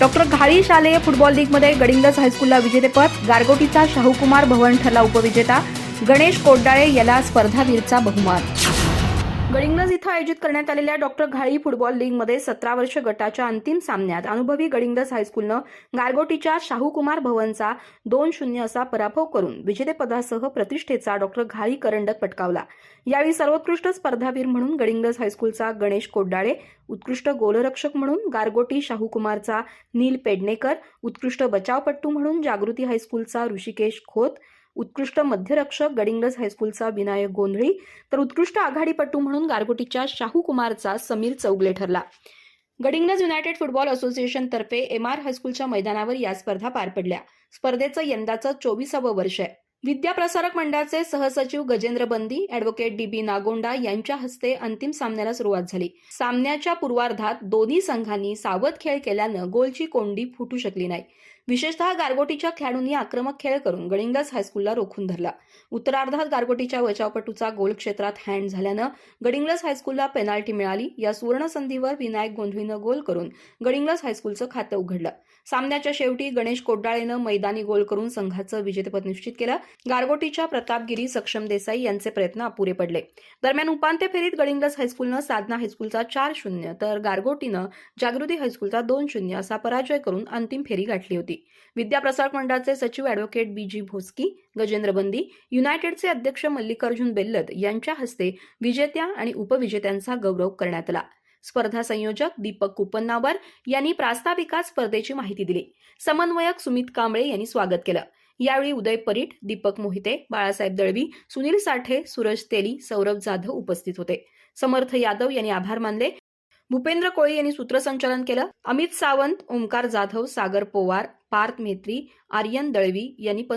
Doctor घाळी शालेय football लीगमध्ये गडिंगज हायस्कूलला विजेतेपद गारगोटीचा शाहूकुमार भवन ठरला उपविजेता गणेश कोड्डाळे याला स्पर्धावीरचा बहुमान. गडिंगज इथं आयोजित करण्यात आलेल्या डॉक्टर घाळी फुटबॉल लीगमध्ये सतरा वर्ष गटाच्या अंतिम सामन्यात अनुभवी गडिंग्लज हायस्कूलनं गारगोटीच्या शाहूकुमार भवनचा दोन शून्य असा पराभव करून विजेतेपदासह प्रतिष्ठेचा डॉक्टर घाळी करंडक पटकावला. यावेळी सर्वोत्कृष्ट स्पर्धावीर म्हणून गडिंग्लज हायस्कूलचा गणेश कोड्डाळे उत्कृष्ट गोलरक्षक म्हणून गारगोटी शाहूकुमारचा नील पेडणेकर उत्कृष्ट बचावपट्टू म्हणून जागृती हायस्कूलचा ऋषिकेश खोत उत्कृष्ट मध्यरक्षक गडिंगलज हायस्कूलचा विनायक गोंधळी तर उत्कृष्ट आघाडीपटू म्हणून गारगोटीच्या शाहू कुमारचा समीर चौगले ठरला. गडिंगलज युनायटेड फुटबॉल असोसिएशनतर्फे एम आर हायस्कूलच्या मैदानावर या स्पर्धा पार पडल्या. स्पर्धेचं यंदाचं चोवीसावं वर्ष आहे. विद्याप्रसारक मंडळाचे सहसचिव गजेंद्र बंदी अॅडव्होकेट डी बी नागोंडा यांच्या हस्ते अंतिम सामन्याला सुरुवात झाली. सामन्याच्या पूर्वार्धात दोन्ही संघांनी सावध खेळ केल्यानं गोलची कोंडी फुटू शकली नाही. विशेषतः गारगोटीच्या खेळाडूंनी आक्रमक खेळ करून गडिंगज हायस्कूलला रोखून धरला. उत्तरार्धात गारगोटीच्या बचावपटूचा गोल क्षेत्रात हँड झाल्यानं गडिंग्लज हायस्कूलला पेनाल्टी मिळाली. या सुवर्ण संधीवर विनायक गोंधळीनं गोल करून गडिंग्लज हायस्कूलचं खातं उघडलं. सामन्याच्या शेवटी गणेश कोड्डाळेनं मैदानी गोल करून संघाचं विजेतेपद निश्चित केलं. गारगोटीच्या प्रतापगिरी सक्षम देसाई यांचे प्रयत्न अपुरे पडले. दरम्यान उपांत्य फेरीत गडिंगज हायस्कूलनं साधना हायस्कूलचा चार शून्य तर गारगोटीनं जागृती हायस्कूलचा दोन शून्य असा पराजय करून अंतिम फेरी गाठली होती. विद्याप्रसारक मंडळाचे सचिव अॅडव्होकेट बी जी भोसकी गजेंद्र बंदी युनायटेडचे अध्यक्ष मल्लिकार्जुन बेल्लद यांच्या हस्ते विजेत्या आणि उपविजेत्यांचा गौरव करण्यात आला. स्पर्धा संयोजक दीपक कुपन्नावर यांनी प्रास्ताविकात स्पर्धेची माहिती दिली. समन्वयक सुमित कांबळे यांनी स्वागत केलं. यावेळी उदय परीट दीपक मोहिते बाळासाहेब दळवी सुनील साठे सूरज तेली सौरभ जाधव उपस्थित होते. समर्थ यादव यांनी आभार मानले. भूपेंद्र कोळी यांनी सूत्रसंचालन केलं. अमित सावंत ओंकार जाधव सागर पोवार पार्थ मेत्री आर्यन दळवी यांनी